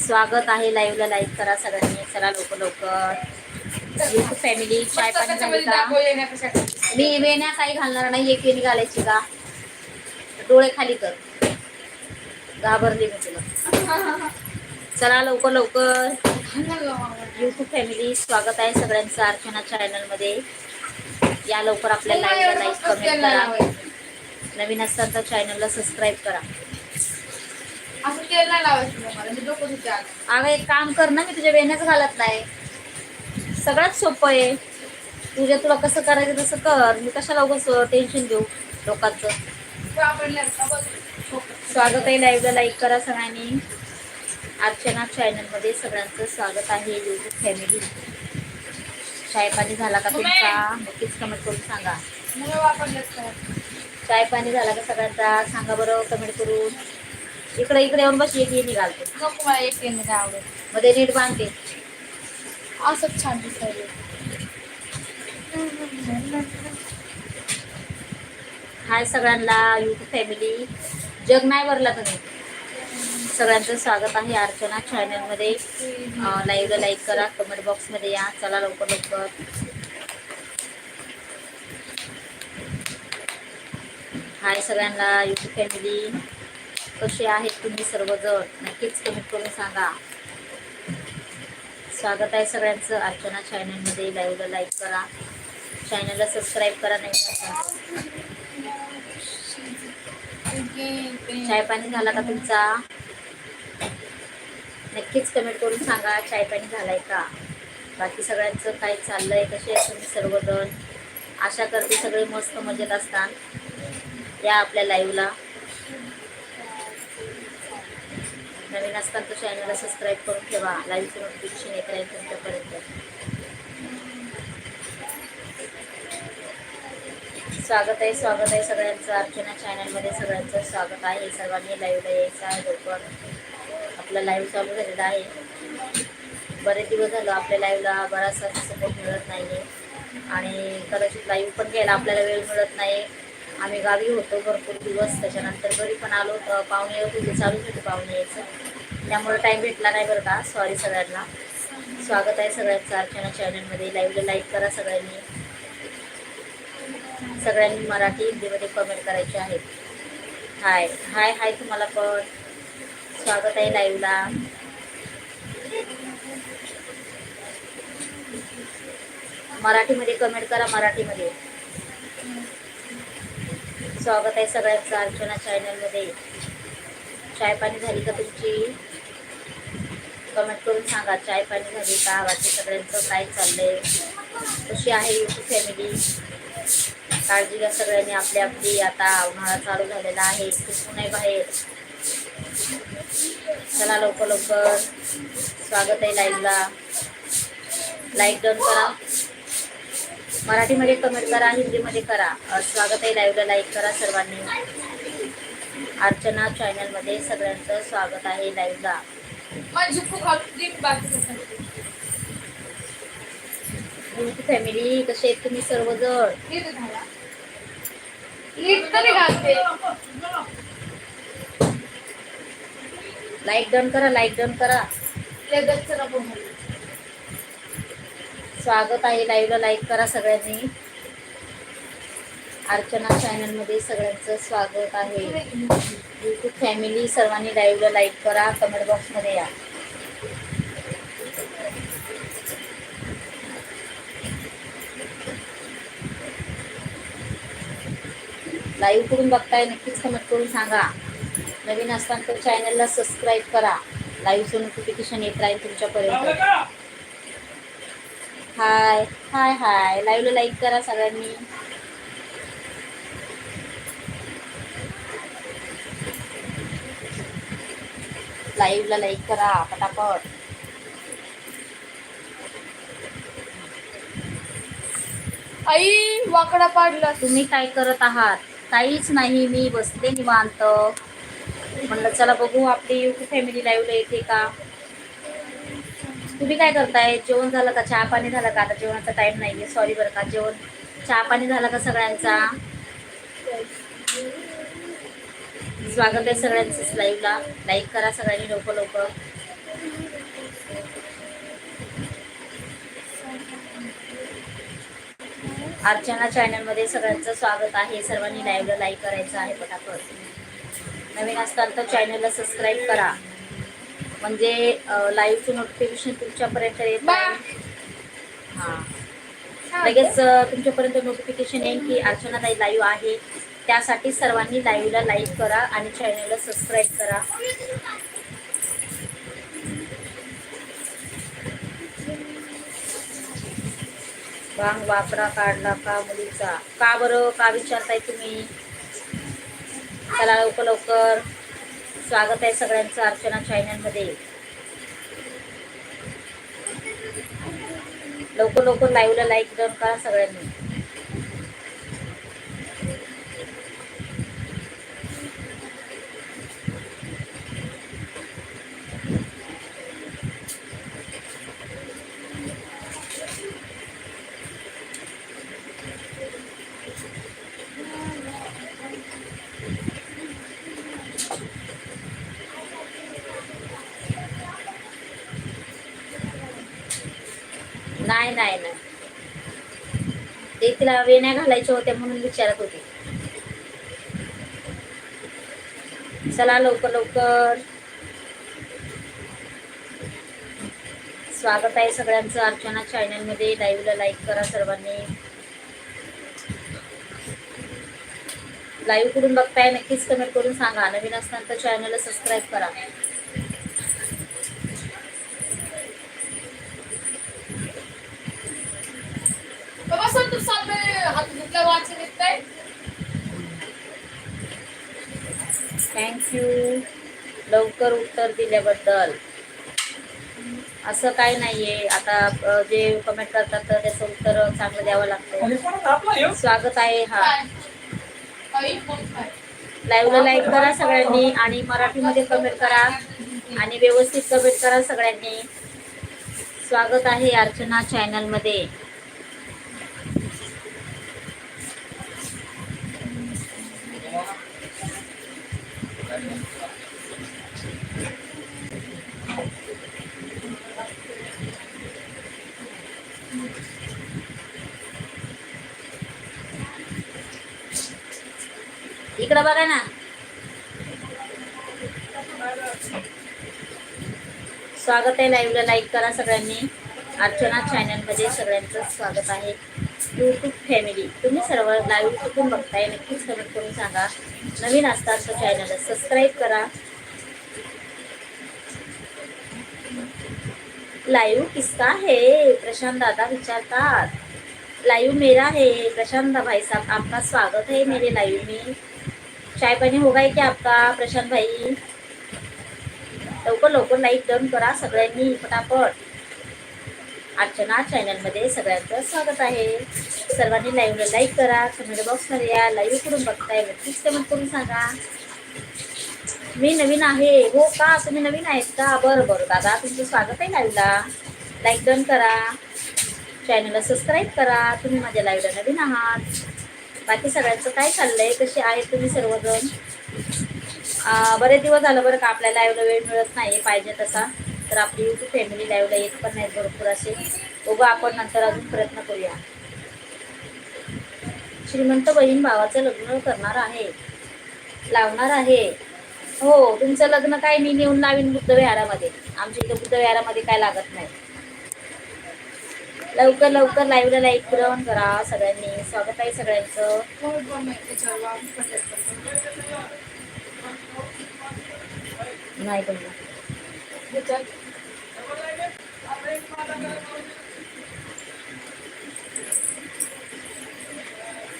स्वागत आहे लाईव्हला लाईक करा सगळ्यांनी चला लवकर. युट्यूब फॅमिली चाय पाणी झाली का? मी वेण्या काही घालणार नाही एक वेणी घालायची का? डोळे खाली कर. घाबरली मी तुला. चला लवकर लवकर. युट्यूब फॅमिली स्वागत आहे सगळ्यांचं अर्चना चॅनलमध्ये. या लवकर आपल्या लाईव्हला लाईक कमेंट करा. नवीन असताना तर चॅनलला सबस्क्राईब करा. अगं एक काम कर ना मी तुझ्या वेण्याच घालत नाही. सगळ्यात सोपं आहे. तुझ्या तुला कसं करायचं तसं कर. मी कशाला उगाच टेन्शन घेऊ लोकांचं. स्वागत आहे लाईव्हला लाईक करा सगळ्यांनी. अर्चना चॅनलमध्ये सगळ्यांचं स्वागत आहे. युट्यूब फॅमिली चाय पाणी झाला का तुमचा? नक्कीच कमेंट करून सांगा? चाय पाणी झाला का सगळ्यांचा? सांगा बरं कमेंट करून. इकडे इकडे येऊन बस एक येणी घालते. नको मला एक नाही आवडत. मध्ये नीट बांधते. असंच छान दिसायला हाय सगळ्यांना युट्यूब फॅमिली जग नाही भरला तुम्ही सगळ्यांचं स्वागत आहे अर्चना चॅनलमध्ये लाईव्हला लाईक करा कमेंट बॉक्समध्ये या. चला लवकर लवकर. हाय सगळ्यांना युट्यूब फॅमिली कसे आहेत तुम्ही सर्वजण? नक्कीच कमेंट करून सांगा. स्वागत आहे सगळ्यांचं अर्चना चॅनलमध्ये लाईव्हला लाईक करा. चॅनलला सबस्क्राईब करा नाही चाय पाणी झाला का तुमचा? नक्कीच कमेंट करून सांगा चाय पाणी झालाय का? बाकी सगळ्यांचं काय चाललंय कसे आहे तुम्ही सर्वजण? आशा करते सगळे मस्त मजेत असतात. या आपल्या लाईव्हला नवीन असतात तर चॅनलला सबस्क्राईब करून ठेवा. लाईव्हचं नोटिफिकेशन येत राहील तुमच्यापर्यंत. स्वागत आहे स्वागत आहे सगळ्यांचं. अर्चना चॅनलमध्ये सगळ्यांचं स्वागत आहे. सर्वांनी लाईव्हला यायचं आहे. लवकर आपला लाईव्ह चालू झालेला आहे. बरेच दिवस झालं आपल्या लाईव्हला बराचसा सपोर्ट मिळत नाही आहे आणि कदाचित लाईव्ह पण घ्यायला आपल्याला वेळ मिळत नाही. आम्ही गावी होतो भरपूर दिवस. त्याच्यानंतर घरी पण आलो तर पाहुणे येत चालूच होते पाहुणे यायचं. त्यामुळे टाईम भेटला नाही बरं का. सॉरी सगळ्यांना. स्वागत आहे सगळ्यांचं. अर्चना चॅनलमध्ये लाईव्हला लाईक करा सगळ्यांनी. सगळ्यांनी मराठी हिंदीमध्ये कमेंट करायचे आहेत. हाय हाय हाय तुम्हाला पण. स्वागत आहे लाईव्हला मराठीमध्ये कमेंट करा मराठीमध्ये. स्वागत आहे सगळ्यांचं अर्चना चॅनलमध्ये चाय पाणी झाली का तुमची? कमेंट करून सांगा. चाय पाणी झाली का? बाकी सगळ्यांचं काय चाललंय? कशी आहे युट्यूब फॅमिली काळजी घ्या सगळ्यांनी. आपली आपली आता उन्हाळा चालू झालेला आहे. खूप नाही बाहेर. चला लवकर लवकर. स्वागत आहे लाईव्हला लाईक डन करा. मराठीमध्ये कमेंट करा हिंदीमध्ये करा. स्वागत आहे लाईव्हला लाईक करा सर्वांनी. अर्चना चॅनलमध्ये सगळ्यांचं स्वागत आहे लाईव्हला फॅमिली कसे आहेत तुम्ही सर्वजण नीट झाला नीट तरी घालते लाईक डन करा लाईक डन करा. स्वागत आहे लाईव्हला लाईक करा सगळ्यांनी. अर्चना चॅनलमध्ये सगळ्यांचं स्वागत आहे. युट्यूब फॅमिली सर्वांनी लाईव्हला लाईक करा. कमेंट बॉक्समध्ये या. लाईव्ह करून बघताय? नक्कीच कमेंट करून सांगा. नवीन असताना तर चॅनलला सबस्क्राईब करा. लाईव्हचं नोटिफिकेशन येत राहील तुमच्यापर्यंत. हाय हाय हाय लाईव्हला लाईक करा सगळ्यांनी. लाईव्हला लाईक करा पटापट. आई वाकडा पाडला तुम्ही काय करत आहात? काहीच नाही मी बसले निवांत. म्हणलं चला बघू आपली युट्यूब फॅमिली लाईव्हला येते का? तुम्ही काय करताय? जेवण झालं का? चहा पाणी झालं का? आता जेवणाचा टाइम आहे सॉरी बरं का जेवण. चहा पाणी झालं का सगळ्यांचा? स्वागत आहे सगळ्यांचं लाईव्हला लाईक करा सगळ्यांनी लवकर लवकर. अर्चना चॅनलमध्ये सगळ्यांचं स्वागत आहे. सर्वांनी लाईव्हला लाईक करायचं आहे पटापट. नवीन असताल तर चॅनलला सबस्क्राईब करा. म्हणजे लाईव्हचं नोटिफिकेशन तुमच्यापर्यंत येत. हां. लगेच तुमच्यापर्यंत नोटिफिकेशन येईल की अर्चना ताई लाईव्ह आहे. त्यासाठी सर्वांनी लाईव्हला लाईक करा आणि चॅनलला सबस्क्राईब करा. वांग वापरा काढला का मुलीचा? का बरं? का विचारताय तुम्ही? चला लवकर लवकर. स्वागत आहे सगळ्यांचं अर्चना चॅनलमध्ये लवकर लवकर लाईव्हला लाईक डन करा सगळ्यांनी. नाही नाही नाही. ते तिला वेण्या घालायच्या होत्या म्हणून विचारत होते. चला लवकर लवकर. स्वागत आहे सगळ्यांचं अर्चना चॅनलमध्ये लाईव्हला लाईक करा सर्वांनी. लाईव्ह कुठून बघताय नक्कीच कमेंट करून सांगा. नवीन असताना तर चॅनलला सबस्क्राईब करा. हात वाचन थँक्यू लवकर उत्तर दिल्याबद्दल. असं काय नाहीये. आता जे कमेंट करतात तर त्याचं उत्तर चांगलं द्यावं लागतं स्वागत आहे हा. लाईव्हला लाईक करा सगळ्यांनी आणि मराठीमध्ये कमेंट करा आणि व्यवस्थित कमेंट करा सगळ्यांनी. स्वागत आहे अर्चना चॅनलमध्ये इकडं बघा ना. स्वागत आहे लाईव्हला लाईक करा सगळ्यांनी. अर्चना चॅनलमध्ये सगळ्यांचं स्वागत आहे. यूट्यूब फॅमिली तुम्ही सर्व लाईव्ह कुठून बघताय नक्कीच कमेंट करून सांगा. नवीन असतात तर चॅनलला सबस्क्राईब करा. लाईव्ह किसका है? प्रशांत दादा विचारतात. लाईव्ह मेरा है प्रशांत भाई साहब आपका स्वागत है मेरे लाईव्ह में. चाय पाणी होगा है क्या आपका प्रशांत भाई? लवकर लवकर लाईक डन करा सगळ्यांनी पटापट अर्चना चॅनलमध्ये सगळ्यांचं स्वागत आहे. सर्वांनी लाईव्हला लाईक करा कमेंट बॉक्समध्ये या लाईव्ह करून बघताय नक्कीच कमेंट करून सांगा. मी नवीन आहे. हो का? तुम्ही नवीन आहेत का? बरं बरं. दादा तुमचं स्वागत आहे लाईव्हला लाईक डन करा. चॅनलला सबस्क्राईब करा. तुम्ही माझ्या लाईव्हला नवीन आहात. बाकी सगळ्यांचं काय चाललंय? कसे आहेत तुम्ही सर्वजण? बरेच दिवस झालं बरं का आपल्या लाईव्हला वेळ मिळत नाही. पाहिजे तसा. तर आपली युट्यूब फॅमिली लाईव्हला येत पण नाही भरपूर असे. बघू आपण नंतर अजून प्रयत्न करूया. श्रीमंत बहीण भावाचं लग्न करणार आहे. लावणार आहे. हो तुमचं लग्न काय? मी नेऊन लावीन बुद्धविहारामध्ये. आमच्या इथं बुद्धविहारामध्ये काय लागत नाही. लवकर लवकर लाईव्हला लाईक ग्रहण करा सगळ्यांनी. स्वागत आहे सगळ्यांचं. नाही पण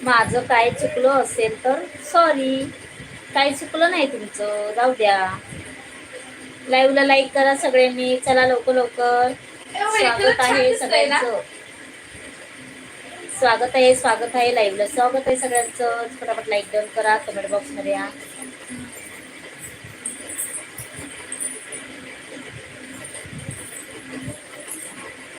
माझं काय चुकलं असेल तर सॉरी काही चुकलं नाही तुमचं. जाऊ द्या. लाईव्हला लाईक करा सगळ्यांनी चला लवकर लवकर. स्वागत आहे सगळ्यांचं. स्वागत आहे स्वागत आहे. लाईव्हला स्वागत आहे सगळ्यांचं. फटाफट लाईक डन करा. कमेंट बॉक्समध्ये या.